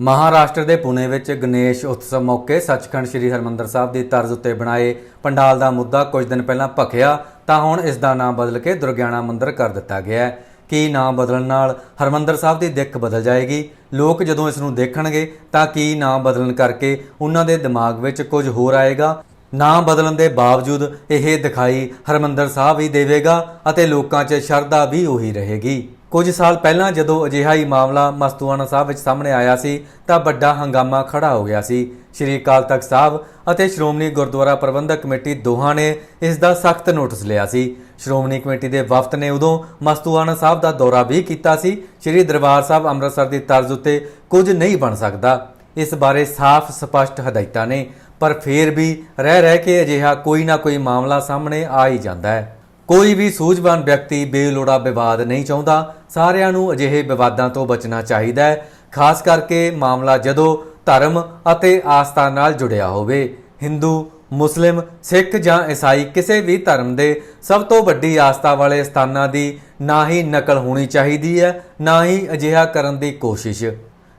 ਮਹਾਰਾਸ਼ਟਰ ਦੇ ਪੁਣੇ ਵਿੱਚ ਗਣੇਸ਼ ਉਤਸਵ ਮੌਕੇ ਸੱਚਖੰਡ ਸ੍ਰੀ ਹਰਮੰਦਰ ਸਾਹਿਬ ਦੀ ਤਰਜ਼ ਉੱਤੇ ਬਣਾਏ ਪੰਡਾਲ ਦਾ ਮੁੱਦਾ ਕੁਝ ਦਿਨ ਪਹਿਲਾਂ ਭਖਿਆ, ਤਾਂ ਹੁਣ ਇਸ ਦਾ ਨਾਮ ਬਦਲ ਕੇ ਦੁਰਗਿਆਣਾ ਮੰਦਿਰ ਕਰ ਦਿੱਤਾ ਗਿਆ ਹੈ। ਕੀ ਨਾਮ ਬਦਲਣ ਨਾਲ ਹਰਮੰਦਰ ਸਾਹਿਬ ਦੀ ਦਿੱਖ ਬਦਲ ਜਾਏਗੀ? ਲੋਕ ਜਦੋਂ ਇਸ ਨੂੰ ਦੇਖਣਗੇ, ਤਾਂ ਕੀ ਨਾਮ ਬਦਲਣ ਕਰਕੇ ਉਹਨਾਂ ਦੇ ਦਿਮਾਗ ਵਿੱਚ ਕੁਝ ਹੋਰ ਆਏਗਾ? ਨਾਮ ਬਦਲਣ ਦੇ ਬਾਵਜੂਦ ਇਹ ਦਿਖਾਈ ਹਰਮੰਦਰ ਸਾਹਿਬ ਹੀ ਦੇਵੇਗਾ ਅਤੇ ਲੋਕਾਂ 'ਚ ਸ਼ਰਧਾ ਵੀ ਉਹੀ ਰਹੇਗੀ। ਕੁਝ ਸਾਲ ਪਹਿਲਾਂ ਜਦੋਂ ਅਜਿਹਾ ਹੀ ਮਾਮਲਾ ਮਸਤੂਆਣਾ ਸਾਹਿਬ ਵਿੱਚ ਸਾਹਮਣੇ ਆਇਆ ਸੀ, ਤਾਂ ਵੱਡਾ ਹੰਗਾਮਾ ਖੜਾ ਹੋ ਗਿਆ ਸੀ। ਸ਼੍ਰੀ ਅਕਾਲ ਤਖਤ ਸਾਹਿਬ ਅਤੇ ਸ਼੍ਰੋਮਣੀ ਗੁਰਦੁਆਰਾ ਪ੍ਰਬੰਧਕ ਕਮੇਟੀ ਦੋਹਾਂ ਨੇ ਇਸ ਦਾ ਸਖਤ ਨੋਟਿਸ ਲਿਆ ਸੀ। ਸ਼੍ਰੋਮਣੀ ਕਮੇਟੀ ਦੇ ਵਫਦ ਨੇ ਉਦੋਂ ਮਸਤੂਆਣਾ ਸਾਹਿਬ ਦਾ ਦੌਰਾ ਵੀ ਕੀਤਾ ਸੀ। ਸ਼੍ਰੀ ਦਰਬਾਰ ਸਾਹਿਬ ਅੰਮ੍ਰਿਤਸਰ ਦੀ ਤਰਜ਼ ਉੱਤੇ ਕੁਝ ਨਹੀਂ ਬਣ ਸਕਦਾ। ਇਸ ਬਾਰੇ ਸਾਫ਼ ਸਪਸ਼ਟ ਹਦਾਇਤਾਂ ਨੇ, ਪਰ ਫੇਰ ਵੀ ਰਹਿ ਰਹਿ ਕੇ ਅਜਿਹਾ ਕੋਈ ਨਾ ਕੋਈ ਮਾਮਲਾ ਸਾਹਮਣੇ ਆ ਹੀ ਜਾਂਦਾ ਹੈ। ਕੋਈ ਵੀ ਸੂਝਵਾਨ ਵਿਅਕਤੀ ਬੇਲੋੜਾ ਵਿਵਾਦ ਨਹੀਂ ਚਾਹੁੰਦਾ। ਸਾਰਿਆਂ ਨੂੰ ਅਜਿਹੇ ਵਿਵਾਦਾਂ ਤੋਂ ਬਚਣਾ ਚਾਹੀਦਾ ਹੈ। ਖਾਸ ਕਰਕੇ ਮਾਮਲਾ ਜਦੋਂ ਧਰਮ ਅਤੇ ਆਸਥਾ ਨਾਲ ਜੁੜਿਆ ਹੋਵੇ। ਹਿੰਦੂ, ਮੁਸਲਿਮ, ਸਿੱਖ ਜਾਂ ਈਸਾਈ ਕਿਸੇ ਵੀ ਧਰਮ ਦੇ ਸਭ ਤੋਂ ਵੱਡੀ ਆਸਥਾ ਵਾਲੇ ਸਥਾਨਾਂ ਦੀ ਨਾ ਹੀ ਨਕਲ ਹੋਣੀ ਚਾਹੀਦੀ ਹੈ, ਨਾ ਹੀ ਅਜਿਹਾ ਕਰਨ ਦੀ ਕੋਸ਼ਿਸ਼।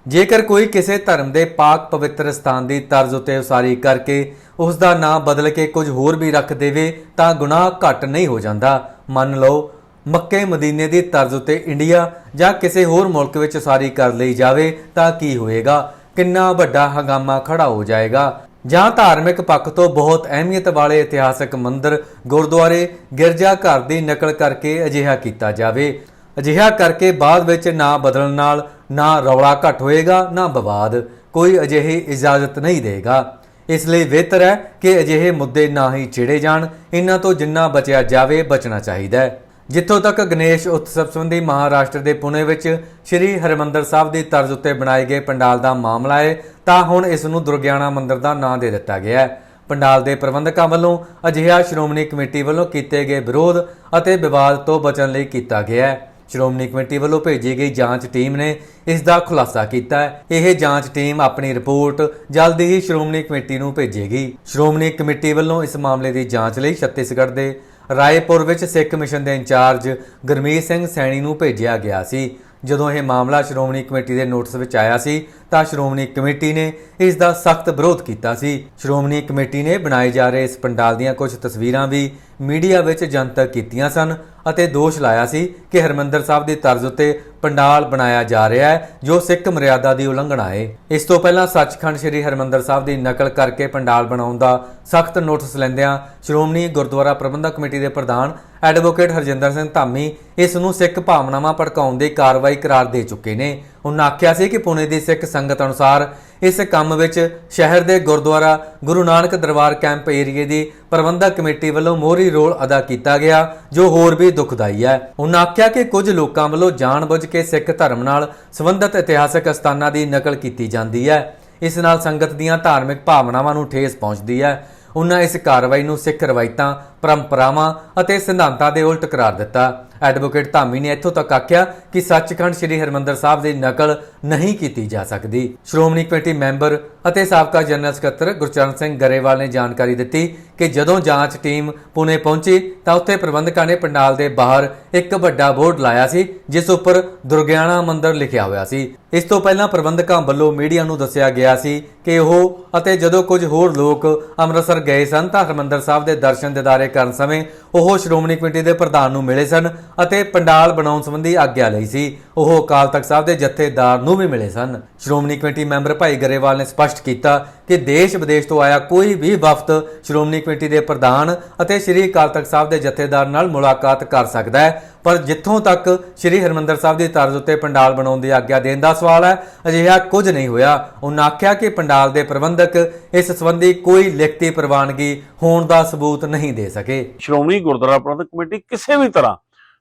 ਜੇਕਰ ਕੋਈ ਕਿਸੇ ਧਰਮ ਦੇ ਪਾਕ ਪਵਿੱਤਰ ਸਥਾਨ ਦੀ ਤਰਜ਼ ਉਤੇ ਉਸਾਰੀ ਕਰਕੇ ਉਸ ਦਾ ਨਾਮ ਬਦਲ ਕੇ ਕੁਝ ਹੋਰ ਵੀ ਰੱਖ ਦੇਵੇ, ਤਾਂ ਗੁਨਾਹ ਘੱਟ ਨਹੀਂ ਹੋ ਜਾਂਦਾ। ਮੰਨ ਲਓ, ਮੱਕੇ ਮਦੀਨੇ ਦੀ ਤਰਜ਼ ਉਤੇ ਇੰਡੀਆ ਜਾਂ ਕਿਸੇ ਹੋਰ ਮੁਲਕ ਵਿੱਚ ਉਸਾਰੀ ਕਰ ਲਈ ਜਾਵੇ, ਤਾਂ ਕੀ ਹੋਏਗਾ? ਕਿੰਨਾ ਵੱਡਾ ਹੰਗਾਮਾ ਖੜਾ ਹੋ ਜਾਏਗਾ? ਜਾਂ ਧਾਰਮਿਕ ਪੱਖ ਤੋਂ ਬਹੁਤ ਅਹਿਮੀਅਤ ਵਾਲੇ ਇਤਿਹਾਸਕ ਮੰਦਰ ਗੁਰਦੁਆਰੇ ਗਿਰਜਾ ਘਰ ਦੀ ਨਕਲ ਕਰਕੇ ਅਜਿਹਾ ਕੀਤਾ ਜਾਵੇ। ਅਜਿਹਾ ਕਰਕੇ ਬਾਅਦ ਵਿੱਚ ਨਾ ਬਦਲਣ ਨਾਲ ਨਾ ਰੌਲਾ ਘੱਟ ਹੋਏਗਾ, ਨਾ ਵਿਵਾਦ। ਕੋਈ ਅਜਿਹੀ ਇਜਾਜ਼ਤ ਨਹੀਂ ਦੇਗਾ। ਇਸ ਲਈ ਬਿਹਤਰ ਹੈ ਕਿ ਅਜਿਹੇ ਮੁੱਦੇ ਨਾ ਹੀ ਛਿੜੇ ਜਾਣ। ਇਹਨਾਂ ਤੋਂ ਜਿੰਨਾ ਬਚਿਆ ਜਾਵੇ, ਬਚਣਾ ਚਾਹੀਦਾ ਹੈ। ਜਿੱਥੋਂ ਤੱਕ ਗਣੇਸ਼ ਉਤਸਵ ਸੰਬੰਧੀ ਮਹਾਰਾਸ਼ਟਰ ਦੇ ਪੁਣੇ ਵਿੱਚ ਸ੍ਰੀ ਹਰਿਮੰਦਰ ਸਾਹਿਬ ਦੀ ਤਰਜ਼ ਉੱਤੇ ਬਣਾਏ ਗਏ ਪੰਡਾਲ ਦਾ ਮਾਮਲਾ ਹੈ, ਤਾਂ ਹੁਣ ਇਸ ਨੂੰ ਦੁਰਗਿਆਣਾ ਮੰਦਿਰ ਦਾ ਨਾਂ ਦੇ ਦਿੱਤਾ ਗਿਆ ਹੈ। ਪੰਡਾਲ ਦੇ ਪ੍ਰਬੰਧਕਾਂ ਵੱਲੋਂ ਅਜਿਹਾ ਸ਼੍ਰੋਮਣੀ ਕਮੇਟੀ ਵੱਲੋਂ ਕੀਤੇ ਗਏ ਵਿਰੋਧ ਅਤੇ ਵਿਵਾਦ ਤੋਂ ਬਚਣ ਲਈ ਕੀਤਾ ਗਿਆ ਹੈ। ਸ਼੍ਰੋਮਣੀ ਕਮੇਟੀ ਵੱਲੋਂ ਭੇਜੀ ਗਈ ਜਾਂਚ ਟੀਮ ਨੇ ਇਸ ਦਾ ਖੁਲਾਸਾ ਕੀਤਾ ਹੈ। ਇਹ ਜਾਂਚ ਟੀਮ ਆਪਣੀ ਰਿਪੋਰਟ ਜਲਦੀ ਹੀ ਸ਼੍ਰੋਮਣੀ ਕਮੇਟੀ ਨੂੰ ਭੇਜੇਗੀ। ਸ਼੍ਰੋਮਣੀ ਕਮੇਟੀ ਵੱਲੋਂ ਇਸ ਮਾਮਲੇ ਦੀ ਜਾਂਚ ਲਈ ਛੱਤੀਸਗੜ੍ਹ ਦੇ ਰਾਏਪੁਰ ਵਿੱਚ ਸਿੱਖ ਮਿਸ਼ਨ ਦੇ ਇੰਚਾਰਜ ਗੁਰਮੀਤ ਸਿੰਘ ਸੈਣੀ ਨੂੰ ਭੇਜਿਆ ਗਿਆ ਸੀ। ਜਦੋਂ ਇਹ ਮਾਮਲਾ ਸ਼੍ਰੋਮਣੀ ਕਮੇਟੀ ਦੇ ਨੋਟਿਸ ਵਿੱਚ ਆਇਆ ਸੀ ਤਾਂ ਸ਼੍ਰੋਮਣੀ ਕਮੇਟੀ ਨੇ ਇਸ ਦਾ ਸਖਤ ਵਿਰੋਧ ਕੀਤਾ ਸੀ। ਸ਼੍ਰੋਮਣੀ ਕਮੇਟੀ ਨੇ ਬਣਾਏ ਜਾ ਰਹੇ ਇਸ ਪੰਡਾਲ ਦੀਆਂ ਕੁਝ ਤਸਵੀਰਾਂ ਵੀ ਮੀਡੀਆ ਵਿੱਚ ਜਨਤਕ ਕੀਤੀਆਂ ਸਨ ਅਤੇ ਦੋਸ਼ ਲਾਇਆ ਸੀ ਕਿ ਹਰਮੰਦਰ ਸਾਹਿਬ ਦੀ ਤਰਜ਼ ਉੱਤੇ ਪੰਡਾਲ ਬਣਾਇਆ ਜਾ ਰਿਹਾ ਹੈ, ਜੋ ਸਿੱਖ ਮਰਿਆਦਾ ਦੀ ਉਲੰਘਣਾ ਹੈ। ਇਸ ਤੋਂ ਪਹਿਲਾਂ ਸੱਚਖੰਡ ਸ੍ਰੀ ਹਰਮੰਦਰ ਸਾਹਿਬ ਦੀ ਨਕਲ ਕਰਕੇ ਪੰਡਾਲ ਬਣਾਉਣ ਦਾ ਸਖਤ ਨੋਟਿਸ ਲੈਂਦਿਆਂ ਸ਼੍ਰੋਮਣੀ ਗੁਰਦੁਆਰਾ ਪ੍ਰਬੰਧਕ ਕਮੇਟੀ ਦੇ ਪ੍ਰਧਾਨ ਐਡਵੋਕੇਟ ਹਰਜਿੰਦਰ ਸਿੰਘ ਧਾਮੀ ਇਸ ਨੂੰ ਸਿੱਖ ਭਾਵਨਾਵਾਂ ਭੜਕਾਉਣ ਦੀ ਕਾਰਵਾਈ ਕਰਾਰ ਦੇ ਚੁੱਕੇ ਨੇ। ਉਹਨਾਂ ਆਖਿਆ ਸੀ ਕਿ ਪੁਣੇ ਦੀ ਸਿੱਖ ਸੰਗਤ ਅਨੁਸਾਰ ਇਸ ਕੰਮ ਵਿੱਚ ਸ਼ਹਿਰ ਦੇ ਗੁਰਦੁਆਰਾ ਗੁਰੂ ਨਾਨਕ ਦਰਬਾਰ ਕੈਂਪ ਏਰੀਏ ਦੀ ਪ੍ਰਬੰਧਕ ਕਮੇਟੀ ਵੱਲੋਂ ਮੋਹਰੀ ਰੋਲ ਅਦਾ ਕੀਤਾ ਗਿਆ, ਜੋ ਹੋਰ ਵੀ ਦੁਖਦਾਈ ਹੈ। ਉਹਨਾਂ ਆਖਿਆ ਕਿ ਕੁਝ ਲੋਕਾਂ ਵੱਲੋਂ ਜਾਣਬੁੱਝ ਕੇ ਸਿੱਖ ਧਰਮ ਨਾਲ ਸੰਬੰਧਿਤ ਇਤਿਹਾਸਕ ਸਥਾਨਾਂ ਦੀ ਨਕਲ ਕੀਤੀ ਜਾਂਦੀ ਹੈ। ਇਸ ਨਾਲ ਸੰਗਤ ਦੀਆਂ ਧਾਰਮਿਕ ਭਾਵਨਾਵਾਂ ਨੂੰ ਠੇਸ ਪਹੁੰਚਦੀ ਹੈ। ਉਹਨਾਂ ਇਸ ਕਾਰਵਾਈ ਨੂੰ ਸਿੱਖ ਰਵਾਇਤਾਂ ਪਰੰਪਰਾਵਾਂ ਅਤੇ ਸਿਧਾਂਤਾਂ ਦੇ ਉਲਟ ਕਰਾਰ ਦਿੱਤਾ। ਐਡਵੋਕੇਟ ਧਾਮੀ ਨੇ ਇੱਥੋਂ ਤੱਕ ਆਖਿਆ ਕਿ ਸੱਚਖੰਡ ਸ੍ਰੀ ਹਰਮੰਦਰ ਸਾਹਿਬ ਦੀ ਨਕਲ ਨਹੀਂ ਕੀਤੀ ਜਾ ਸਕਦੀ। ਸ਼੍ਰੋਮਣੀ ਕਮੇਟੀ ਮੈਂਬਰ ਅਤੇ ਸਾਬਕਾ ਜਨਰਲ ਸਕੱਤਰ ਗੁਰਚਰਨ ਸਿੰਘ ਗਰੇਵਾਲ ਨੇ ਜਾਣਕਾਰੀ ਦਿੱਤੀ ਕਿ ਜਦੋਂ ਜਾਂਚ ਟੀਮ ਪੁਨੇ ਪਹੁੰਚੀ ਤਾਂ ਉੱਥੇ ਪ੍ਰਬੰਧਕਾਂ ਨੇ ਪੰਡਾਲ ਦੇ ਬਾਹਰ ਇੱਕ ਵੱਡਾ ਬੋਰਡ ਲਾਇਆ ਸੀ, ਜਿਸ ਉੱਪਰ ਦੁਰਗਿਆਣਾ ਮੰਦਿਰ ਲਿਖਿਆ ਹੋਇਆ ਸੀ। ਇਸ ਤੋਂ ਪਹਿਲਾਂ ਪ੍ਰਬੰਧਕਾਂ ਵੱਲੋਂ ਮੀਡੀਆ ਨੂੰ ਦੱਸਿਆ ਗਿਆ ਸੀ ਕਿ ਉਹ ਅਤੇ ਜਦੋਂ ਕੁਝ ਹੋਰ ਲੋਕ ਅੰਮ੍ਰਿਤਸਰ ਗਏ ਸਨ ਤਾਂ ਹਰਮੰਦਰ ਸਾਹਿਬ ਦੇ ਦਰਸ਼ਨ ਦਿਦਾਰੇ ਕਰਨ ਸਮੇਂ ਉਹ ਸ਼੍ਰੋਮਣੀ ਕਮੇਟੀ ਦੇ ਪ੍ਰਧਾਨ ਨੂੰ ਮਿਲੇ ਸਨ ਅਤੇ ਪੰਡਾਲ ਬਣਾਉਣ ਸੰਬੰਧੀ ਆਗਿਆ ਲਈ ਸੀ। ਉਹ ਅਕਾਲ ਤਖਤ ਸਾਹਿਬ ਦੇ ਜਥੇਦਾਰ ਨੂੰ ਵੀ ਮਿਲੇ ਸਨ। ਸ਼੍ਰੋਮਣੀ ਕਮੇਟੀ ਮੈਂਬਰ ਭਾਈ ਗਰੇਵਾਲ ਨੇ ਸਪਸ਼ਟ ਕੀਤਾ ਕਿ ਦੇਸ਼ ਵਿਦੇਸ਼ ਤੋਂ ਆਇਆ ਕੋਈ ਵੀ ਵਫਦ ਸ਼੍ਰੋਮਣੀ ਕਮੇਟੀ ਦੇ ਪ੍ਰਧਾਨ ਅਤੇ ਸ੍ਰੀ ਅਕਾਲ ਤਖਤ ਸਾਹਿਬ ਦੇ ਜਥੇਦਾਰ ਨਾਲ ਮੁਲਾਕਾਤ ਕਰ ਸਕਦਾ ਹੈ। ਪਰ ਜਿੱਥੋਂ ਤੱਕ ਸ੍ਰੀ ਹਰਮੰਦਰ ਸਾਹਿਬ ਦੀ ਤਰਜ਼ ਉੱਤੇ ਪੰਡਾਲ ਬਣਾਉਣ ਦੀ ਆਗਿਆ ਦੇਣ ਦਾ ਸਵਾਲ ਹੈ, ਅਜਿਹਾ ਕੁਝ ਨਹੀਂ ਹੋਇਆ। ਉਹਨਾਂ ਆਖਿਆ ਕਿ ਪੰਡਾਲ ਦੇ ਪ੍ਰਬੰਧਕ ਇਸ ਸੰਬੰਧੀ ਕੋਈ ਲਿਖਤੀ ਪ੍ਰਵਾਨਗੀ ਹੋਣ ਦਾ ਸਬੂਤ ਨਹੀਂ ਦੇ ਸਕੇ। ਸ਼੍ਰੋਮਣੀ ਗੁਰਦੁਆਰਾ ਪ੍ਰਬੰਧਕ ਕਮੇਟੀ ਕਿਸੇ ਵੀ ਤਰ੍ਹਾਂ,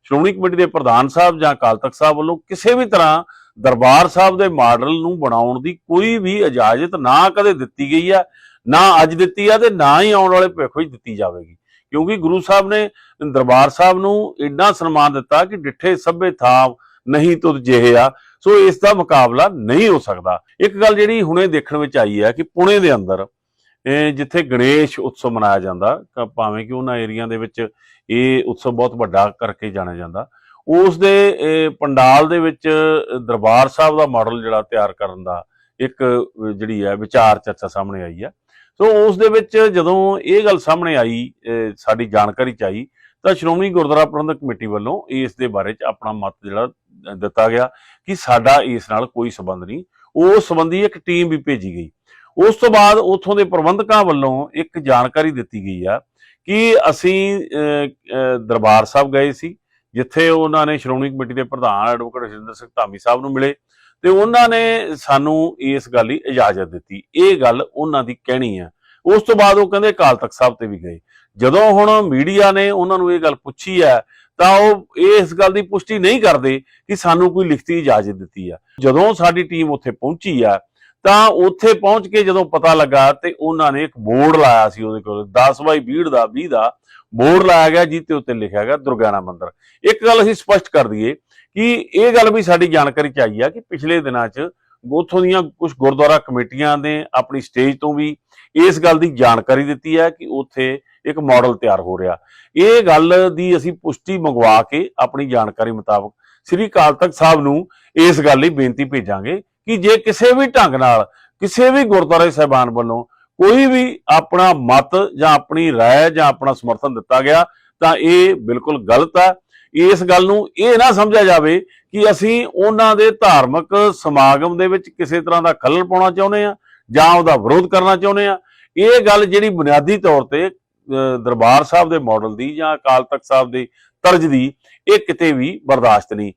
ਸ਼੍ਰੋਮਣੀ ਕਮੇਟੀ ਦੇ ਪ੍ਰਧਾਨ ਸਾਹਿਬ ਜਾਂ ਅਕਾਲ ਤਖਤ ਸਾਹਿਬ ਵੱਲੋਂ ਕਿਸੇ ਵੀ ਤਰ੍ਹਾਂ ਦਰਬਾਰ ਸਾਹਿਬ ਦੇ ਮਾਡਲ ਨੂੰ ਬਣਾਉਣ ਦੀ ਕੋਈ ਵੀ ਇਜਾਜ਼ਤ ਨਾ ਕਦੇ ਦਿੱਤੀ ਗਈ ਹੈ, ਨਾ ਅੱਜ ਦਿੱਤੀ ਹੈ ਤੇ ਨਾ ਹੀ ਆਉਣ ਵਾਲੇ ਭਵਿੱਖ ਵਿੱਚ ਦਿੱਤੀ ਜਾਵੇਗੀ। ਕਿਉਂਕਿ ਗੁਰੂ ਸਾਹਿਬ ਨੇ ਦਰਬਾਰ ਸਾਹਿਬ ਨੂੰ ਇੰਨਾ ਸਨਮਾਨ ਦਿੱਤਾ ਕਿ ਡਿੱਠੇ ਸਭੇ ਥਾਵ ਨਹੀਂ ਤੁਧ ਜਿਹੇ ਆ। ਸੋ ਇਸ ਦਾ ਮੁਕਾਬਲਾ ਨਹੀਂ ਹੋ ਸਕਦਾ। ਇੱਕ ਗੱਲ ਜਿਹੜੀ ਹੁਣੇ ਦੇਖਣ ਵਿੱਚ ਆਈ ਹੈ ਕਿ ਪੁਣੇ ਦੇ ਅੰਦਰ ਜਿੱਥੇ ਗਣੇਸ਼ ਉਤਸਵ ਮਨਾਇਆ ਜਾਂਦਾ ਭਾਵੇਂ ਕਿ ਉਹਨਾਂ ਏਰੀਆ ਦੇ ਵਿੱਚ ਇਹ ਉਤਸਵ ਬਹੁਤ ਵੱਡਾ ਕਰਕੇ ਜਾਣਿਆ ਜਾਂਦਾ, ਉਸ ਦੇ ਪੰਡਾਲ ਦੇ ਵਿੱਚ ਦਰਬਾਰ ਸਾਹਿਬ ਦਾ ਮਾਡਲ ਜਿਹੜਾ ਤਿਆਰ ਕਰਨ ਦਾ ਇੱਕ ਜਿਹੜੀ ਹੈ ਵਿਚਾਰ ਚਰਚਾ ਸਾਹਮਣੇ ਆਈ ਹੈ। ਸੋ ਉਸ ਦੇ ਵਿੱਚ ਜਦੋਂ ਇਹ ਗੱਲ ਸਾਹਮਣੇ ਆਈ ਸਾਡੀ ਜਾਣਕਾਰੀ ਚ ਆਈ, ਤਾਂ ਸ਼੍ਰੋਮਣੀ ਗੁਰਦੁਆਰਾ ਪ੍ਰਬੰਧਕ ਕਮੇਟੀ ਵੱਲੋਂ ਇਸ ਦੇ ਬਾਰੇ ਚ ਆਪਣਾ ਮਤ ਜਿਹੜਾ ਦਿੱਤਾ ਗਿਆ ਕਿ ਸਾਡਾ ਇਸ ਨਾਲ ਕੋਈ ਸਬੰਧ ਨਹੀਂ। ਉਸ ਸੰਬੰਧੀ ਇੱਕ ਟੀਮ ਵੀ ਭੇਜੀ ਗਈ। ਉਸ ਤੋਂ ਬਾਅਦ ਉੱਥੋਂ ਦੇ ਪ੍ਰਬੰਧਕਾਂ ਵੱਲੋਂ ਇੱਕ ਜਾਣਕਾਰੀ ਦਿੱਤੀ ਗਈ ਆ ਕਿ ਅਸੀਂ ਦਰਬਾਰ ਸਾਹਿਬ ਗਏ ਸੀ। ਜਿੱਥੇ ਉਹਨਾਂ ਨੇ ਸ਼੍ਰੋਮਣੀ ਕਮੇਟੀ ਦੇ ਪ੍ਰਧਾਨ ਐਡਵੋਕੇਟ ਹਰਜਿੰਦਰ ਸਿੰਘ ਧਾਮੀ ਸਾਹਿਬ ਨੂੰ ਮਿਲੇ ਤੇ ਉਹਨਾਂ ਨੇ ਸਾਨੂੰ ਇਸ ਗੱਲ ਦੀ ਇਜਾਜ਼ਤ ਦਿੱਤੀ। ਇਹ ਗੱਲ ਉਹਨਾਂ ਦੀ ਕਹਿਣੀ ਆ। ਉਸ ਤੋਂ ਬਾਅਦ ਉਹ ਕਹਿੰਦੇ ਅਕਾਲ ਤਖਤ ਸਾਹਿਬ ਤੇ ਵੀ ਗਏ। ਜਦੋਂ ਹੁਣ ਮੀਡੀਆ ਨੇ ਉਹਨਾਂ ਨੂੰ ਇਹ ਗੱਲ ਪੁੱਛੀ ਹੈ ਤਾਂ ਉਹ ਇਸ ਗੱਲ ਦੀ ਪੁਸ਼ਟੀ ਨਹੀਂ ਕਰਦੇ ਕਿ ਸਾਨੂੰ ਕੋਈ ਲਿਖਤੀ ਇਜਾਜ਼ਤ ਦਿੱਤੀ ਆ। ਜਦੋਂ ਸਾਡੀ ਟੀਮ ਉੱਥੇ ਪਹੁੰਚੀ ਆ, ਤਾਂ ਉੱਥੇ ਪਹੁੰਚ ਕੇ ਜਦੋਂ ਪਤਾ ਲੱਗਾ ਤੇ ਉਹਨਾਂ ਨੇ ਇੱਕ ਬੋਰਡ ਲਾਇਆ ਸੀ ਉਹਦੇ ਕੋਲ 10 ਬਾਈ 20 ਦਾ 20 ਦਾ ਬੋਰਡ ਲਾਇਆ ਗਿਆ ਜਿੱਤੇ ਉੱਤੇ ਲਿਖਿਆ ਗਿਆ ਦੁਰਗਿਆਨਾ ਮੰਦਿਰ। ਇੱਕ ਗੱਲ ਅਸੀਂ ਸਪਸ਼ਟ ਕਰ ਦਈਏ ਕਿ ਇਹ ਗੱਲ ਵੀ ਸਾਡੀ ਜਾਣਕਾਰੀ ਚ ਆਈ ਆ ਕਿ ਪਿਛਲੇ ਦਿਨਾਂ 'ਚ ਉੱਥੋਂ ਦੀਆਂ ਕੁਝ ਗੁਰਦੁਆਰਾ ਕਮੇਟੀਆਂ ਨੇ ਆਪਣੀ ਸਟੇਜ ਤੋਂ ਵੀ ਇਸ ਗੱਲ ਦੀ ਜਾਣਕਾਰੀ ਦਿੱਤੀ ਹੈ ਕਿ ਉੱਥੇ ਇੱਕ ਮਾਡਲ ਤਿਆਰ ਹੋ ਰਿਹਾ। ਇਹ ਗੱਲ ਦੀ ਅਸੀਂ ਪੁਸ਼ਟੀ ਮੰਗਵਾ ਕੇ ਆਪਣੀ ਜਾਣਕਾਰੀ ਮੁਤਾਬਕ ਸ੍ਰੀ ਅਕਾਲ ਤਖਤ ਸਾਹਿਬ ਨੂੰ ਇਸ ਗੱਲ ਲਈ ਬੇਨਤੀ ਭੇਜਾਂਗੇ ਕਿ ਜੇ ਕਿਸੇ ਵੀ ਢੰਗ ਨਾਲ ਕਿਸੇ ਵੀ ਗੁਰਦੁਆਰੇ ਸਾਹਿਬਾਨ ਵੱਲੋਂ ਕੋਈ ਵੀ ਆਪਣਾ ਮਤ ਜਾਂ ਆਪਣੀ رائے ਜਾਂ ਆਪਣਾ ਸਮਰਥਨ ਦਿੱਤਾ ਗਿਆ ਤਾਂ ਇਹ ਬਿਲਕੁਲ ਗਲਤ ਹੈ ਇਸ ਗੱਲ ਨੂੰ ਇਹ ਨਾ ਸਮਝਿਆ ਜਾਵੇ ਕਿ ਅਸੀਂ ਉਹਨਾਂ ਦੇ ਧਾਰਮਿਕ ਸਮਾਗਮ ਦੇ ਵਿੱਚ ਕਿਸੇ ਤਰ੍ਹਾਂ ਦਾ ਖੱਲਲ ਪਾਉਣਾ ਚਾਹੁੰਦੇ ਆ ਜਾਂ ਉਹਦਾ ਵਿਰੋਧ ਕਰਨਾ ਚਾਹੁੰਦੇ ਆ ਇਹ ਗੱਲ ਜਿਹੜੀ ਬੁਨਿਆਦੀ ਤੌਰ ਤੇ ਅਹ, ਦਰਬਾਰ ਸਾਹਿਬ ਦੇ ਮਾਡਲ ਦੀ ਜਾਂ ਅਕਾਲ ਤਖਤ ਸਾਹਿਬ ਦੇ ਤਰਜ ਦੀ ਇਹ ਕਿਤੇ ਵੀ ਬਰਦਾਸ਼ਤ ਨਹੀਂ